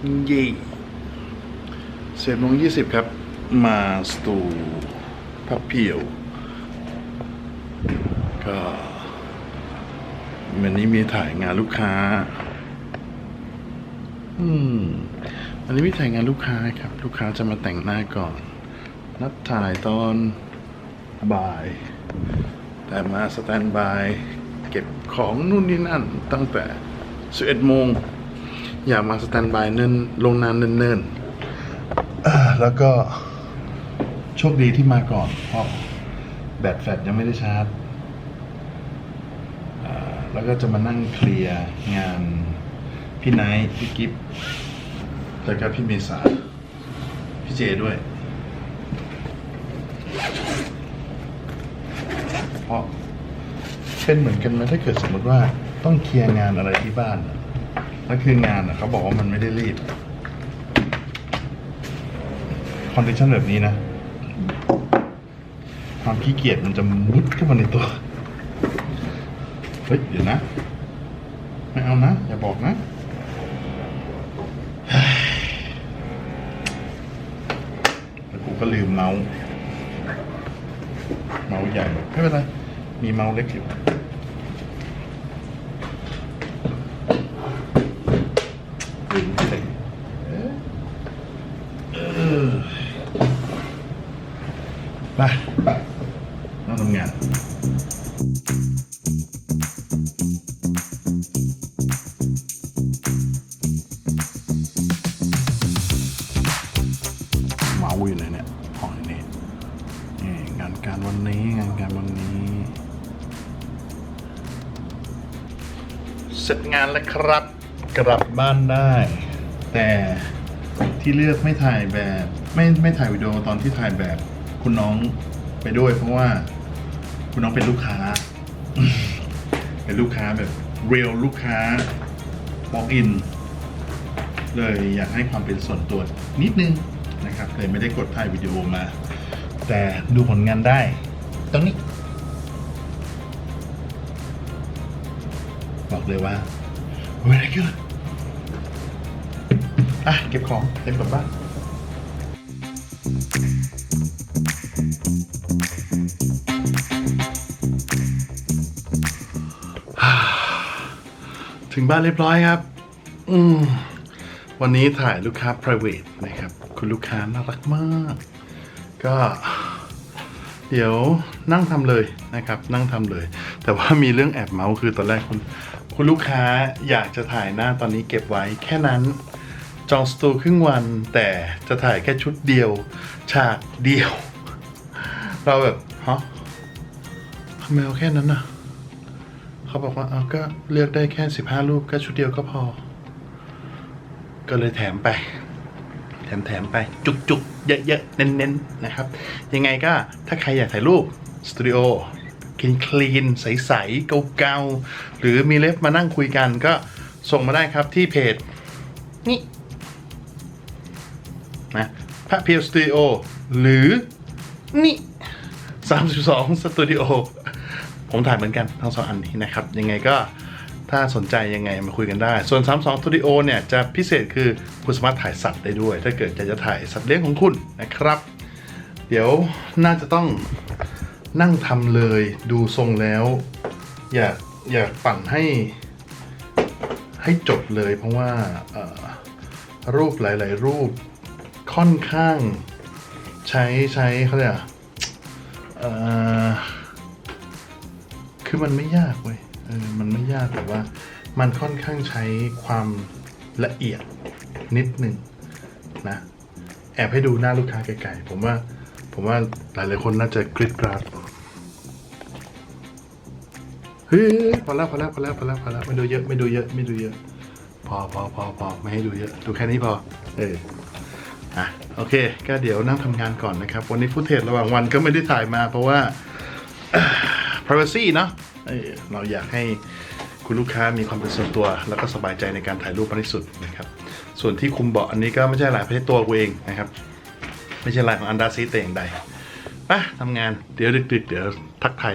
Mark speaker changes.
Speaker 1: เย่เจ็ดโมงยี่สิบครับ มาสตูพับเพียว ก็วันนี้มีถ่ายงานลูกค้า อืมวันนี้มีถ่ายงานลูกค้าครับ ลูกค้าจะมาแต่งหน้าก่อน นัดถ่ายตอนบ่าย แต่มาสแตนบาย เก็บของนู่นนี่นั่นตั้งแต่ 11โมง อยากมาสแตนบายเนิ่นลงนานเนิ่นๆอ่าแล้วก็โชคดีที่มาก่อน เพราะแบตแฟลชยังไม่ได้ชาร์จแล้วก็จะมานั่งเคลียร์งานพี่ไนท์พี่กิฟต์แล้วก็พี่เมษา พี่เจด้วย เพราะเป็นเหมือนกันไหมถ้าเกิดสมมติว่าต้องเคลียร์งานอะไรที่บ้านอะ แล้วคืองานอะเขาบอกว่ามันไม่ได้รีบคอนดิชันแบบนี้นะ ความขี้เกียจมันจะมุดเข้ามาในตัว เฮ้ย เดี๋ยวนะ ไม่เอานะ อย่าบอกนะเฮ้ยแล้วกูก็ลืมเมาส์ เมาส์ใหญ่ ไม่เป็นไร มีเมาส์เล็กอยู่ ลืมไปเลยเอ๊ะเออไปต้องทำงานเมาอยู่ไหนเนี่ยห้องนี้นี่งานการวันนี้งานการวันนี้ เสร็จงานแล้วครับ กลับบ้านได้ แต่ที่เลือกไม่ถ่ายแบบไม่ไม่ถ่ายวิดีโอตอนที่ถ่ายแบบ คุณน้องไปด้วย เพราะว่า คุณน้องเป็นลูกค้า เป็นลูกค้าแบบเรียลลูกค้า walk in เลยอยากให้ความเป็นส่วนตัวนิดนึงนะครับ เลยไม่ได้กดถ่ายวิดีโอมา แต่ดูผลงานได้ ตรงนี้ บอกเลยว่า very good อะเก็บของเต็มกลับบ้านถึงบ้านเรียบร้อยครับ อืมวันนี้ถ่ายลูกค้า private นะครับ คุณลูกค้าน่ารักมาก ก็ เดี๋ยวนั่งทำเลยนะครับ นั่งทำเลย แต่ว่ามีเรื่องแอบเมาส์คือตอนแรกคุณ คุณลูกค้าอยากจะถ่ายหน้าตอนนี้เก็บไว้แค่นั้น จองสตูครึ่งวันแต่จะถ่ายแค่ชุดเดียว ฉากเดียว เราแบบฮะทำไมเอาแค่นั้นน่ะ เขาบอกว่าเอาก็เลือกได้แค่สิบห้ารูปก็ชุดเดียวก็พอ ก็เลยแถมไป แถมแถมไป จุกจุกๆเยอะๆ เน้นๆ นะครับ ยังไงก็ถ้าใครอยากถ่ายรูปสตูดิโอคลีนคลีนใสๆเก่าๆ หรือมีเล็บมานั่งคุยกันก็ส่งมาได้ครับที่เพจนี่ นะพระเพียวสตูดิโอหรือนี่32สตูดิโอผมถ่ายเหมือนกันทั้งสองอันนี้นะครับ ยังไงก็ถ้าสนใจยังไงมาคุยกันได้ ส่วน 32 Studio เนี่ยจะพิเศษคือคุณสามารถถ่ายสัตว์ได้ด้วย ถ้าเกิดอยากจะถ่ายสัตว์เลี้ยงของคุณนะครับ เดี๋ยวน่าจะต้องนั่งทำเลยดูทรงแล้ว อยากอยากปั่นให้ให้จบเลยเพราะว่าเอ่อรูปหลาย ๆ รูป ค่อนข้างใช้ใช้เขาเรียกอะคือมันไม่ยากเว้ยเออมันไม่ยากแต่ว่า มันค่อนข้างใช้ความละเอียดนิดหนึ่งนะ แอบให้ดูหน้าลูกค้าไกลๆผมว่า ผมว่าหลายๆคนน่าจะกริดกราดเฮ้ยพอแล้วพอแล้วพอแล้วพอแล้วพอแล้วไม่ดูเยอะไม่ดูเยอะไม่ดูเยอะ พอพอพอพอไม่ให้ดูเยอะดูแค่นี้พอ เออ อะโอเค ก็เดี๋ยวนั่งทำงานก่อนนะครับ วันนี้ฟุตเทจระหว่างวันก็ไม่ได้ถ่ายมาเพราะว่า privacy เนาะเราอยากให้คุณลูกค้ามีความเป็นส่วนตัว แล้วก็สบายใจในการถ่ายรูปมากที่สุดนะครับ ส่วนที่คุมเบาะอันนี้ก็ไม่ใช่ลายประเทศตัวกูเองนะครับ ไม่ใช่ลายของอันดาซีแต่อย่างใดไปทำงานเดี๋ยวดึกๆ เดี๋ยวทักทาย